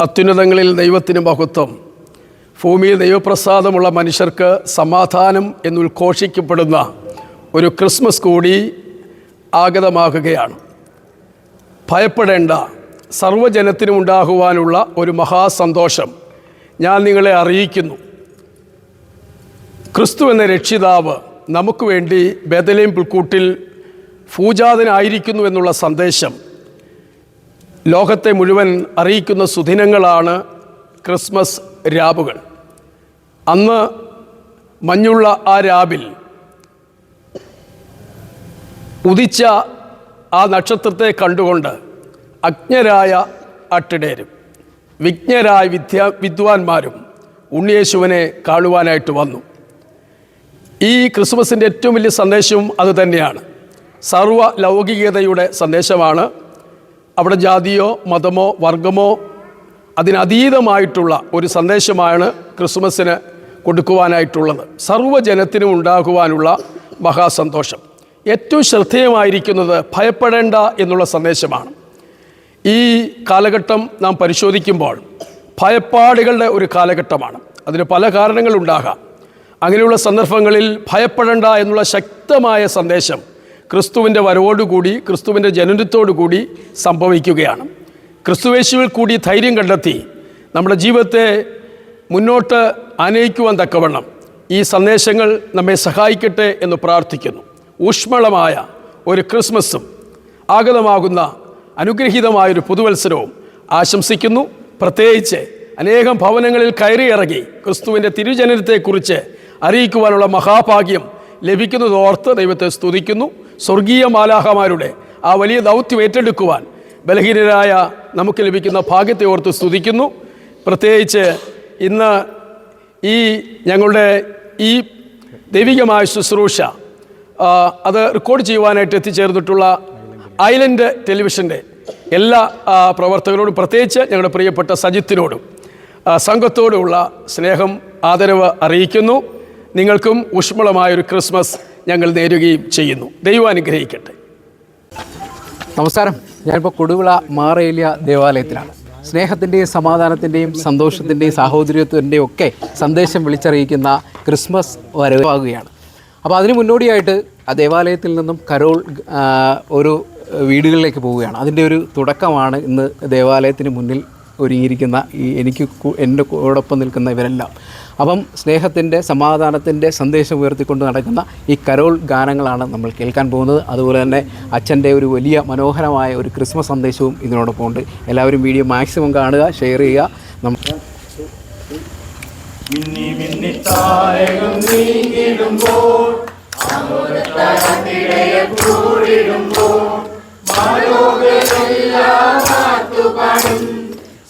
അത്യുന്നതങ്ങളിൽ ദൈവത്തിന് മഹത്വം. ഭൂമിയിൽ ദൈവപ്രസാദമുള്ള മനുഷ്യർക്ക് സമാധാനം എന്നുദ്ഘോഷിക്കപ്പെടുന്ന ഒരു ക്രിസ്മസ് കൂടി ആഗതമാകുകയാണ്. ഭയപ്പെടേണ്ട സർവജനത്തിനും ഉണ്ടാകുവാനുള്ള ഒരു മഹാസന്തോഷം ഞാൻ നിങ്ങളെ അറിയിക്കുന്നു. ക്രിസ്തു എന്ന രക്ഷിതാവ് നമുക്ക് വേണ്ടി ബദലേം പുൽക്കൂട്ടിൽ പൂജാതനായിരിക്കുന്നു എന്നുള്ള സന്ദേശം ലോകത്തെ മുഴുവൻ അറിയിക്കുന്ന സുദിനങ്ങളാണ് ക്രിസ്മസ് രാവുകൾ. അന്ന് മഞ്ഞുള്ള ആ രാവിൽ ഉദിച്ച ആ നക്ഷത്രത്തെ കണ്ടുകൊണ്ട് അജ്ഞരായ അട്ടിടേരും വിജ്ഞരായ വിദ്യാ വിദ്വാൻമാരും ഉണ്ണിയേശുവിനെ കാണുവാനായിട്ട് വന്നു. ഈ ക്രിസ്മസിന്റെ ഏറ്റവും വലിയ സന്ദേശവും അതുതന്നെയാണ്. സർവ ലൗകികതയുടെ സന്ദേശമാണ് അവിടെ ജാതിയോ മതമോ വർഗമോ അതിനതീതമായിട്ടുള്ള ഒരു സന്ദേശമാണ് ക്രിസ്മസിന് കൊടുക്കുവാനായിട്ടുള്ളത്. സർവജനത്തിനും ഉണ്ടാകുവാനുള്ള മഹാസന്തോഷം. ഏറ്റവും ശ്രദ്ധേയമായിരിക്കുന്നത് ഭയപ്പെടേണ്ട എന്നുള്ള സന്ദേശമാണ്. ഈ കാലഘട്ടം നാം പരിശോധിക്കുമ്പോൾ ഭയപ്പാടുകളുടെ ഒരു കാലഘട്ടമാണ്. അതിന് പല കാരണങ്ങളുണ്ടാകാം അങ്ങനെയുള്ള സന്ദർഭങ്ങളിൽ ഭയപ്പെടേണ്ട എന്നുള്ള ശക്തമായ സന്ദേശം ക്രിസ്തുവിന്റെ വരവോടുകൂടി ക്രിസ്തുവിന്റെ ജനനത്തോടുകൂടി സംഭവിക്കുകയാണ്. ക്രിസ്തുവേശുവിൽ കൂടി ധൈര്യം കണ്ടെത്തി നമ്മുടെ ജീവിതത്തെ മുന്നോട്ട് ആനയിക്കുവാൻ തക്കവണ്ണം ഈ സന്ദേശങ്ങൾ നമ്മെ സഹായിക്കട്ടെ എന്ന് പ്രാർത്ഥിക്കുന്നു. ഊഷ്മളമായ ഒരു ക്രിസ്മസും ആഗതമാകുന്ന അനുഗ്രഹീതമായൊരു പുതുവത്സരവും ആശംസിക്കുന്നു. പ്രത്യേകിച്ച് അനേകം ഭവനങ്ങളിൽ കയറിയിറങ്ങി ക്രിസ്തുവിന്റെ തിരുജനനത്തെക്കുറിച്ച് അറിയിക്കുവാനുള്ള മഹാഭാഗ്യം ലഭിക്കുന്നതോർത്ത് ദൈവത്തെ സ്തുതിക്കുന്നു. സ്വർഗീയ മാലാഹമാരുടെ ആ വലിയ ദൗത്യം ഏറ്റെടുക്കുവാൻ ബലഹീനരായ നമുക്ക് ലഭിക്കുന്ന ഭാഗ്യത്തെ ഓർത്ത് സ്തുതിക്കുന്നു. പ്രത്യേകിച്ച് ഇന്ന് ഈ ഞങ്ങളുടെ ഈ ദൈവികമായ ശുശ്രൂഷ അത് റെക്കോർഡ് ചെയ്യുവാനായിട്ട് എത്തിച്ചേർന്നിട്ടുള്ള ഐലൻഡ് ടെലിവിഷന്റെ എല്ലാ പ്രവർത്തകരോടും പ്രത്യേകിച്ച് ഞങ്ങളുടെ പ്രിയപ്പെട്ട സജിത്തിനോടും സംഘത്തോടുമുള്ള സ്നേഹം ആദരവ് അറിയിക്കുന്നു. നിങ്ങൾക്കും ഊഷ്മളമായൊരു ക്രിസ്മസ് ഞങ്ങൾ നേരുകയും ചെയ്യുന്നു. ദൈവം അനുഗ്രഹിക്കട്ടെ. നമസ്കാരം. ഞാനിപ്പോൾ കൊടുവിള മാറേലിയ ദേവാലയത്തിലാണ്. സ്നേഹത്തിന്റെയും സമാധാനത്തിന്റെയും സന്തോഷത്തിന്റെയും സാഹോദര്യത്തിന്റെയും ഒക്കെ സന്ദേശം വിളിച്ചറിയിക്കുന്ന ക്രിസ്മസ് വരവാകുകയാണ്. അപ്പോൾ അതിന് മുന്നോടിയായിട്ട് ആ ദേവാലയത്തിൽ നിന്നും കരോൾ ഒരു വീടുകളിലേക്ക് പോവുകയാണ്. അതിന്റെ ഒരു തുടക്കമാണ് ഇന്ന് ദേവാലയത്തിന് മുന്നിൽ ഒരുങ്ങിയിരിക്കുന്ന ഈ എനിക്ക് എന്റെ കൂടൊപ്പം നിൽക്കുന്ന ഇവരെല്ലാം. അപ്പം സ്നേഹത്തിന്റെ സമാധാനത്തിന്റെ സന്ദേശം ഉയർത്തിക്കൊണ്ട് നടക്കുന്ന ഈ കരോൾ ഗാനങ്ങളാണ് നമ്മൾ കേൾക്കാൻ പോകുന്നത്. അതുപോലെ തന്നെ അച്ഛന്റെ ഒരു വലിയ മനോഹരമായ ഒരു ക്രിസ്മസ് സന്ദേശവും ഇതിനോടൊപ്പം ഉണ്ട്. എല്ലാവരും വീഡിയോ മാക്സിമം കാണുക ഷെയർ ചെയ്യുക. നമുക്ക്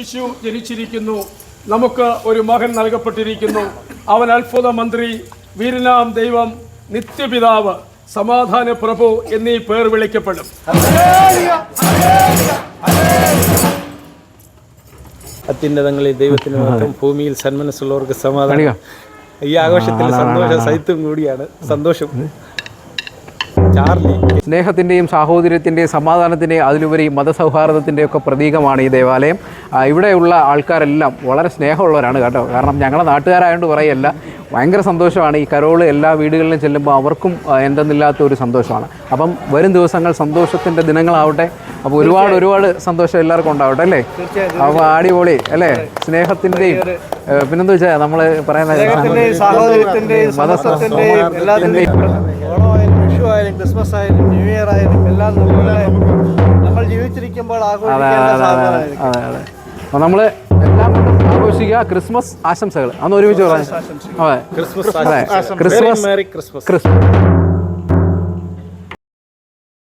ശിശു ജനിച്ചിരിക്കുന്നു. നമുക്ക് ഒരു മകൻ നൽകപ്പെട്ടിരിക്കുന്നു. അവൻ അത്ഭുത മന്ത്രി വീരനാം ദൈവം നിത്യപിതാവ് സമാധാന പ്രഭു എന്നീ പേർ വിളിക്കപ്പെടും. അത്യുന്നതങ്ങളിൽ ദൈവത്തിന് മാത്രം ഭൂമിയിൽ സന്മനസ്സുള്ളവർക്ക് സമാധാനം. ഈ ആഘോഷത്തിൽ സന്തോഷം സഹിത്തും കൂടിയാണ്. സന്തോഷം. ചാർലി. സ്നേഹത്തിന്റെയും സാഹോദര്യത്തിന്റെയും സമാധാനത്തിന്റെയും അതിലുപരി മതസൗഹാർദ്ദത്തിന്റെ ഒക്കെ പ്രതീകമാണ് ഈ ദേവാലയം. ഇവിടെയുള്ള ആൾക്കാരെല്ലാം വളരെ സ്നേഹമുള്ളവരാണ് കേട്ടോ. കാരണം ഞങ്ങളുടെ നാട്ടുകാരായതുകൊണ്ട് പറയല്ല ഭയങ്കര സന്തോഷമാണ്. ഈ കരോൾ എല്ലാ വീടുകളിലും ചെല്ലുമ്പോൾ അവർക്കും എന്തെന്നില്ലാത്ത ഒരു സന്തോഷമാണ്. അപ്പം വരും ദിവസങ്ങൾ സന്തോഷത്തിന്റെ ദിനങ്ങളാവട്ടെ. അപ്പോൾ ഒരുപാട് ഒരുപാട് സന്തോഷം എല്ലാവർക്കും ഉണ്ടാവട്ടെ അല്ലേ? അപ്പോൾ അടിപൊളി അല്ലേ? സ്നേഹത്തിന്റെയും പിന്നെന്താ വെച്ചാൽ നമ്മൾ പറയുന്ന ആയാലും ക്രിസ്മസ് ആയാലും ന്യൂ ഇയർ ആയാലും എല്ലാം നമ്മളെ നമ്മൾ ജീവിച്ചിരിക്കുമ്പോൾ നമ്മൾ എല്ലാം ആഘോഷിക്കുക. ക്രിസ്മസ് ആശംസകൾ അന്ന് ഒരുമിച്ച് പറഞ്ഞു. അതെ. Christmas Christmas Christmas.